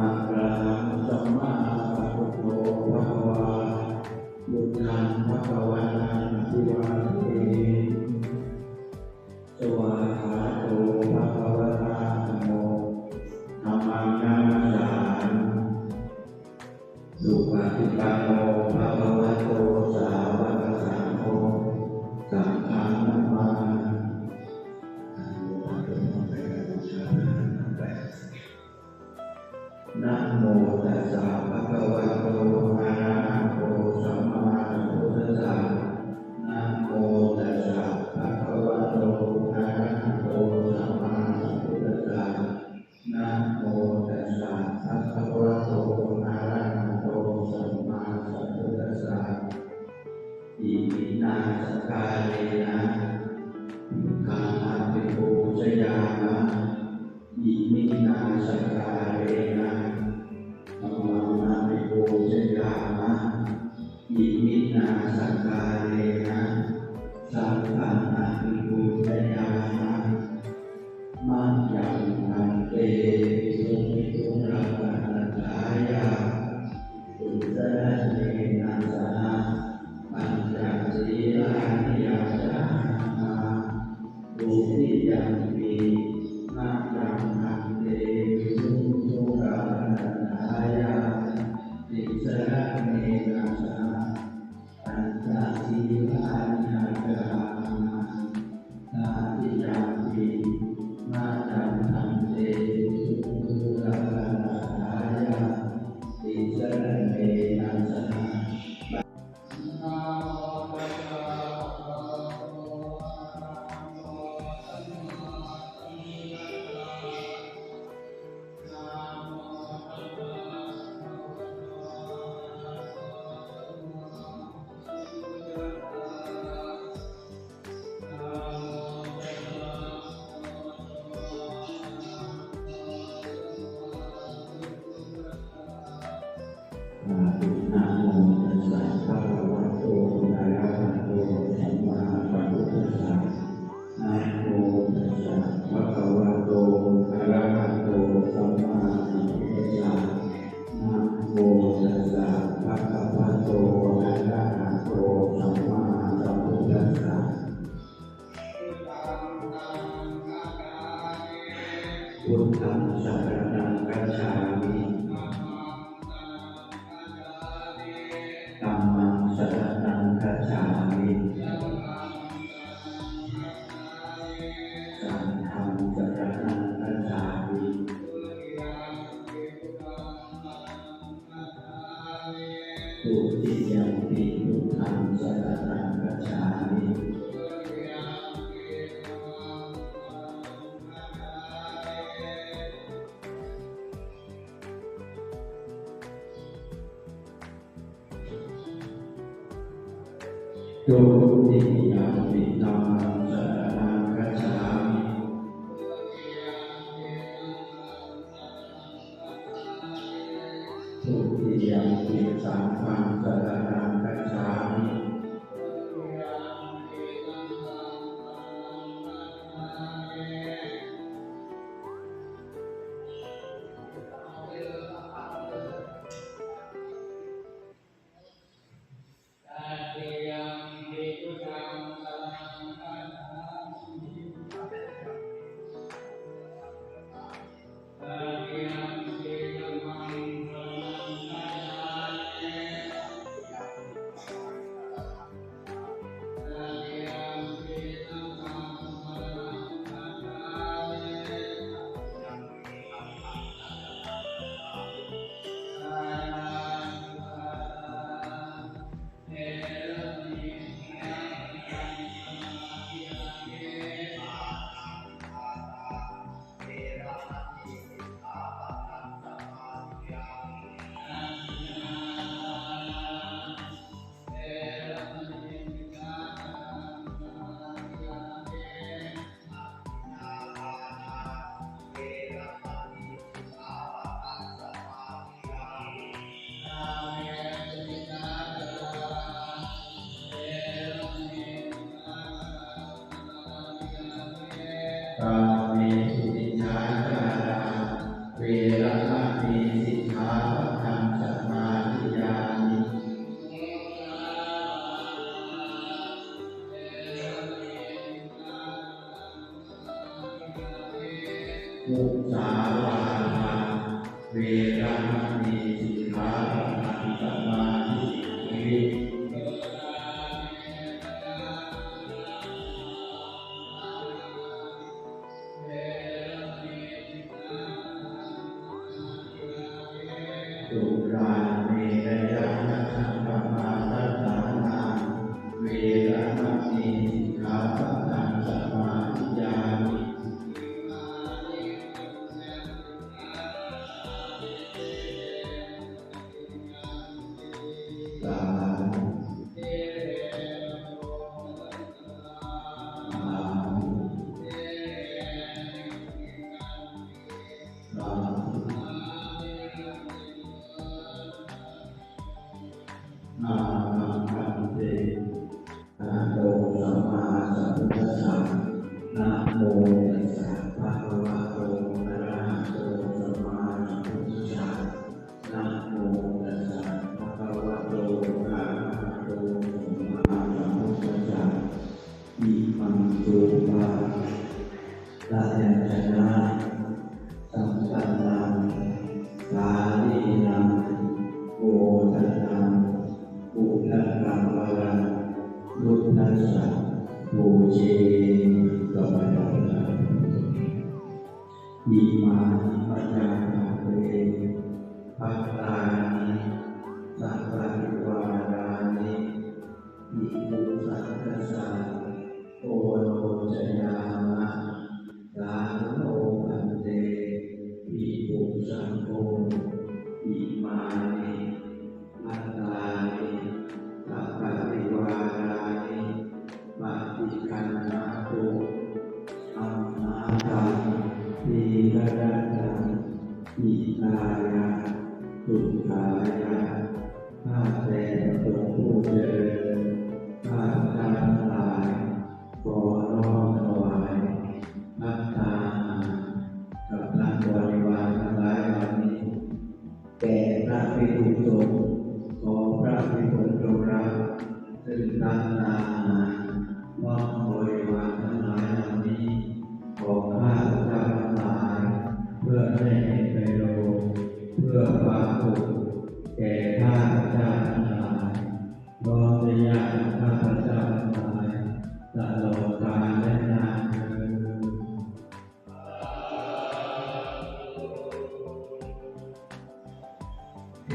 อะระหังสัมมามะคะวาบุญทังภะควันตังสิว โมตัสสะภะคะวะโตอะระหะโตสัสัมพุนโม Yo, Tiki, Tiki, Tiki, มุสาวาทาเวรติกาปฏิปมาทิวิ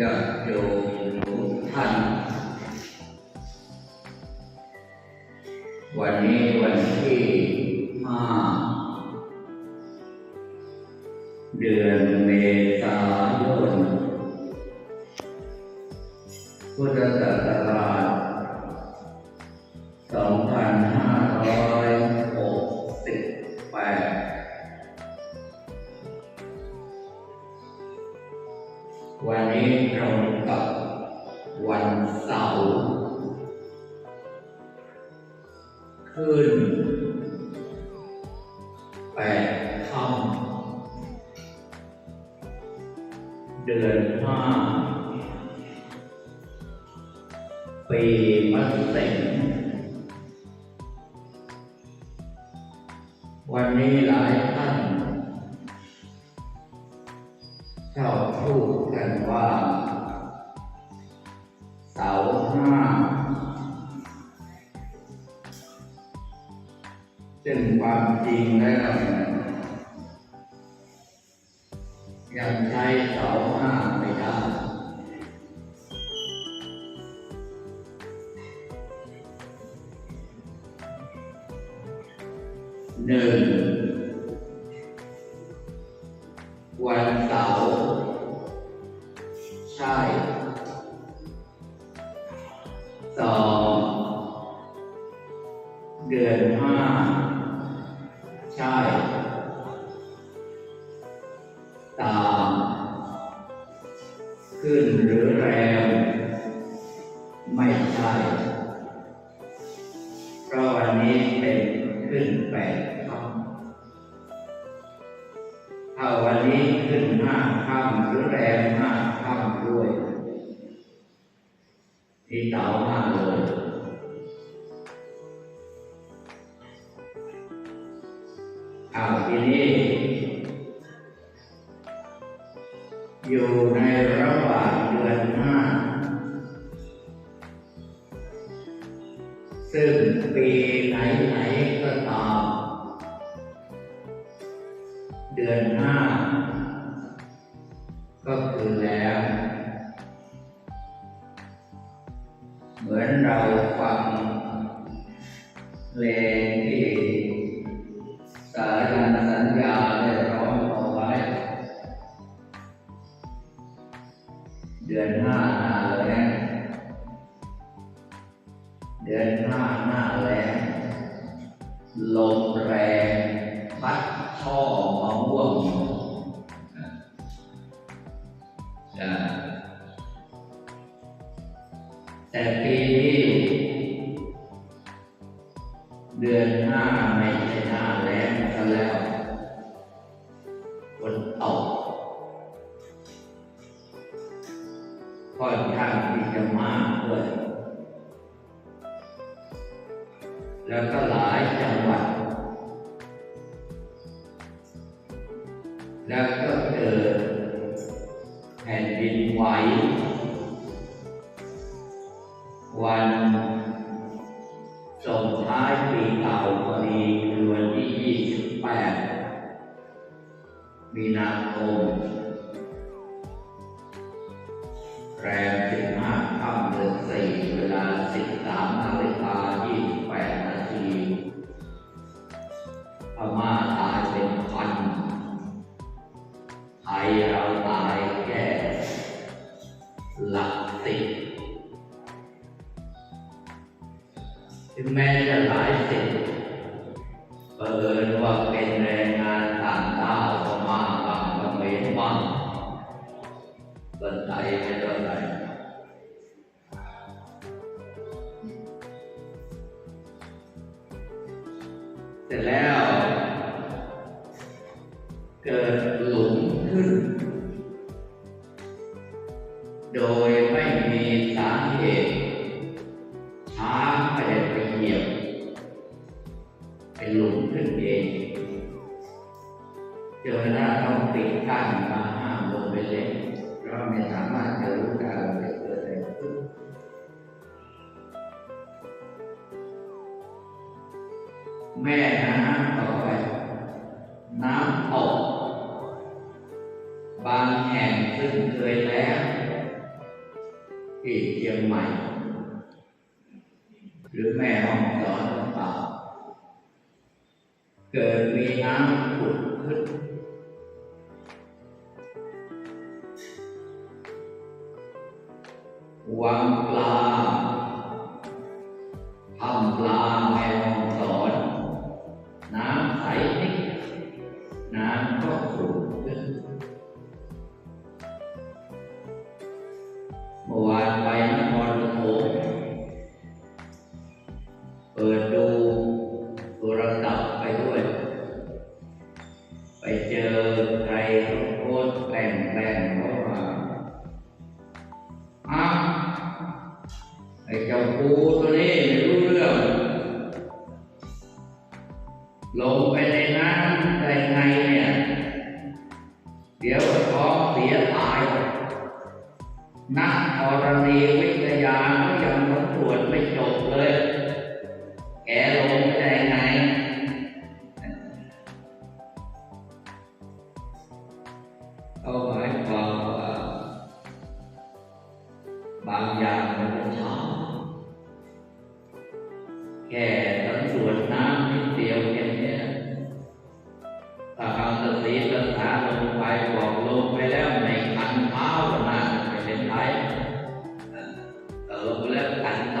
ญาติโยมทุกท่าน วันนี้วันที่ห้าเดือนเมษายนพุทธศักราช ท่านชอบพูดกันว่า เสาห้าเป็นความจริงแล้ว ก็วันนี้เป็นขึ้นแปดค่ำถ้าวันนี้ขึ้นห้าค่ำหรือแรงห้าค่ำด้วยที่เต่ามา เดือนหน้าหน้าแรงลมแรง prayer. เจอหน้าต้องปิดกั้นมาห้ามลงไปเลยเพราะไม่สามารถจะรู้การเกิดอะไรขึ้นแม่น้ำต่อไป น้ำตกบางแห่งซึ่งเคยแล้วที่เชียงใหม่ 我 kalau boleh antar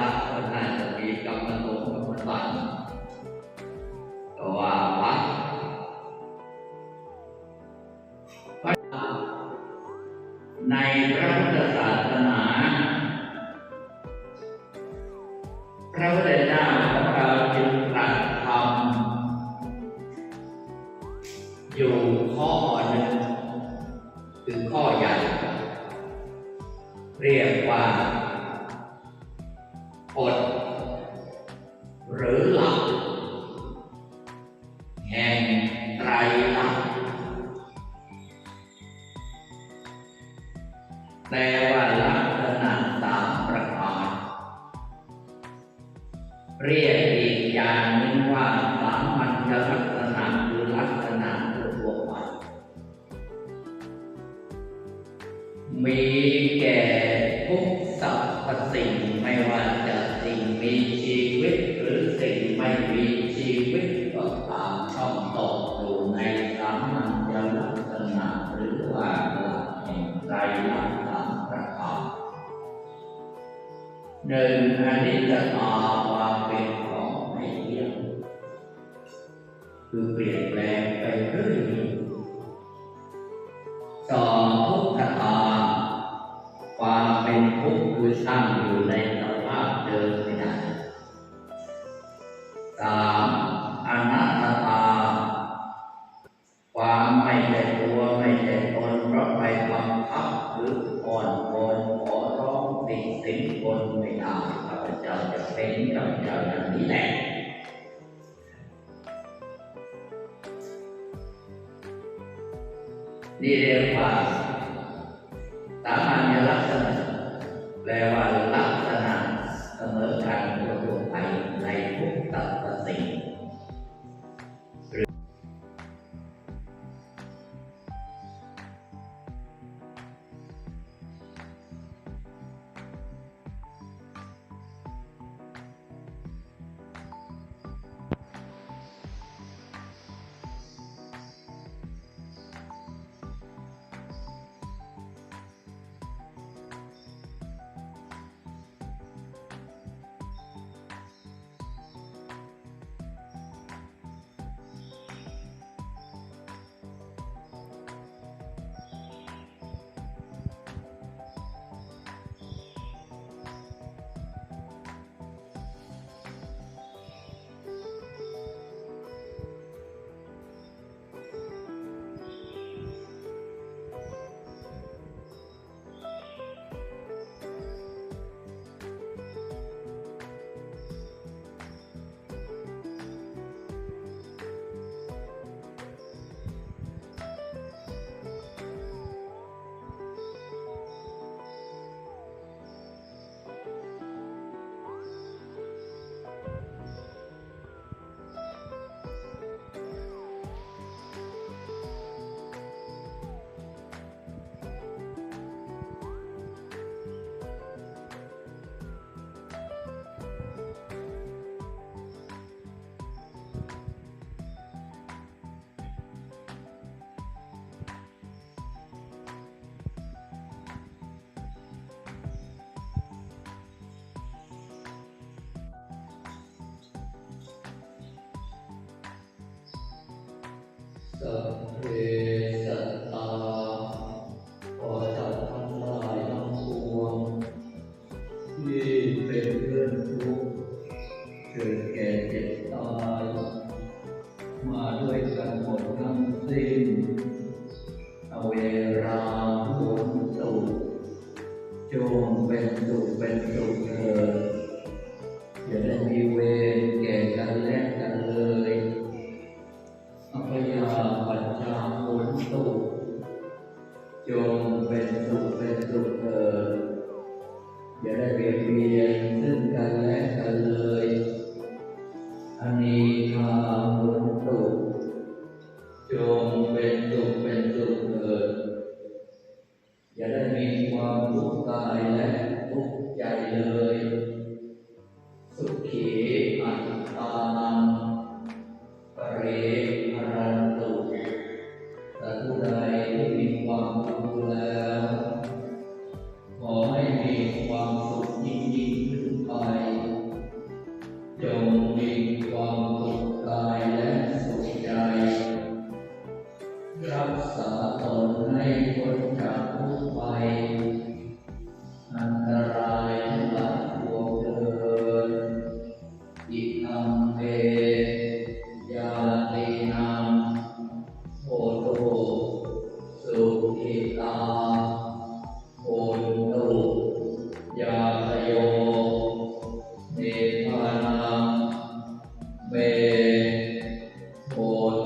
มีแก่ทุกสรรพสิ่งไม่ว่าจะสิ่งมีชีวิตหรือสิ่งไม่มีชีวิตก็ตามช่องตกอยู่ในสามัญลักษณะหรือว่าหลักแห่งใจลักษณะประกอบหนึ่งอนิจจตาความเป็นของไม่เที่ยงคือเปลี่ยนแปลงไปเรื่อย นี่เรียกว่าสามัญลักษณะ แปลว่าลักษณะเสมอกันทั่วไปในทุกสรรพสิ่ง uh, I.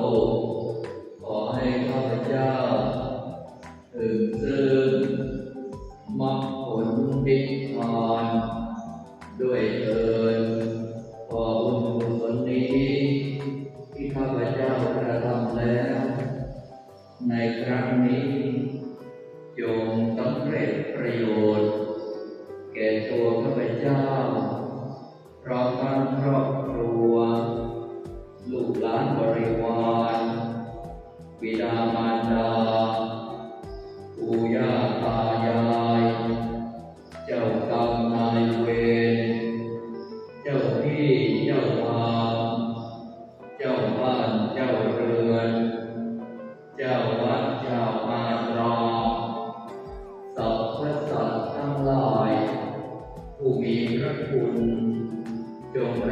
Oh.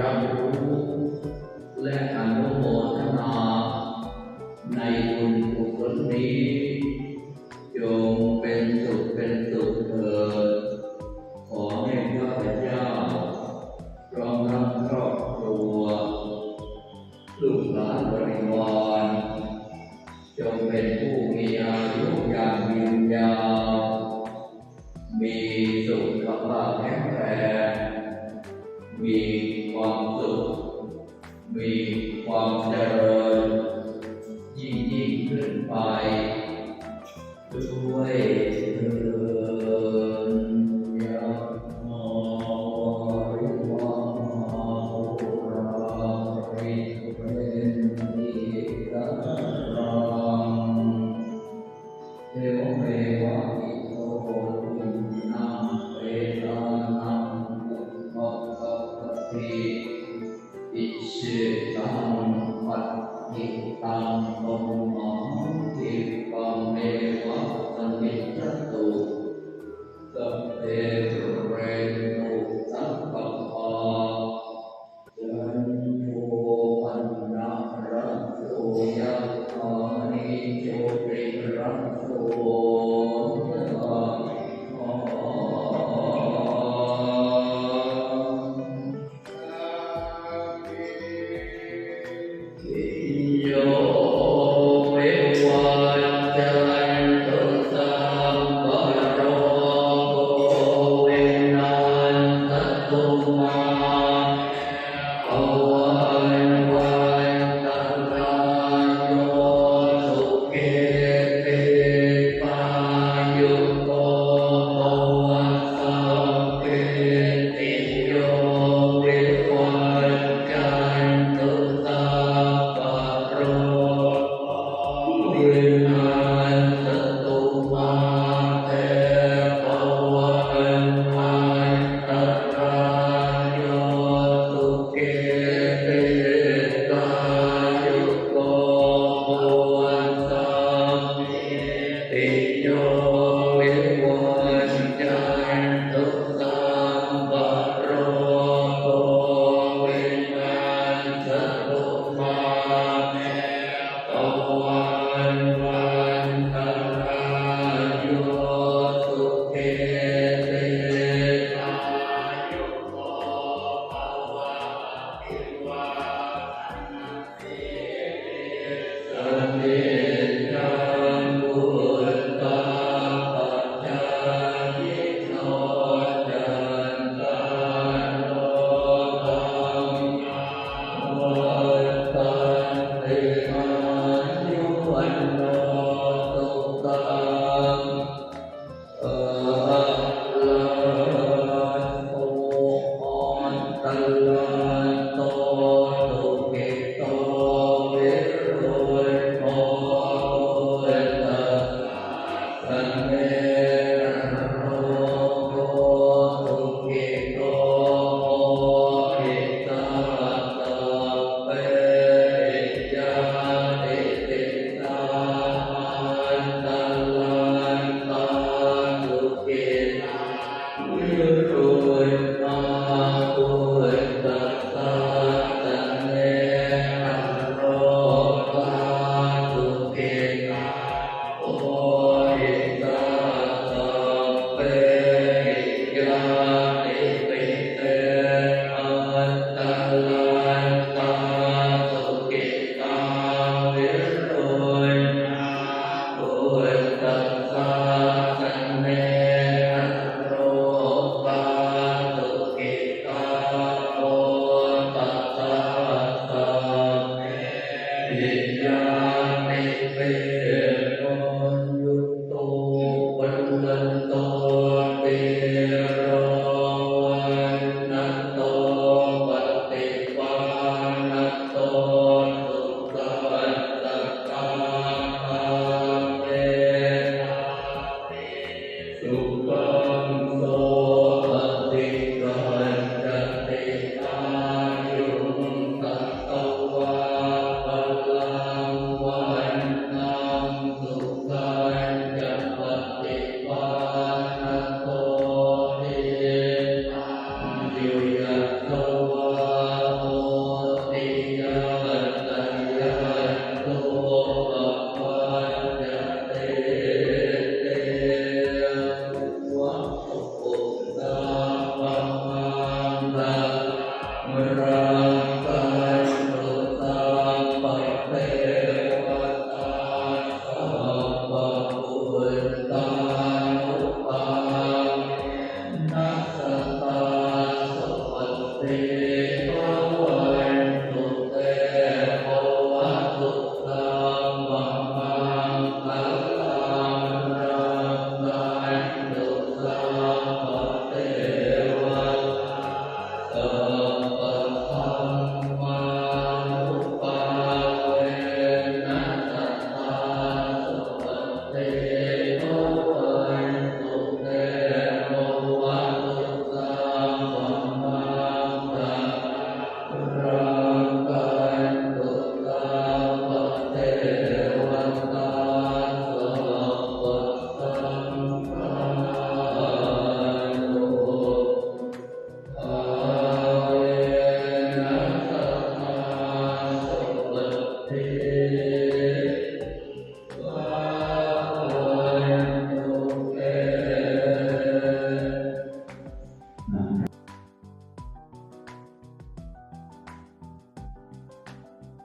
รัดูและอนุโมทนาในบุญกุศลนี้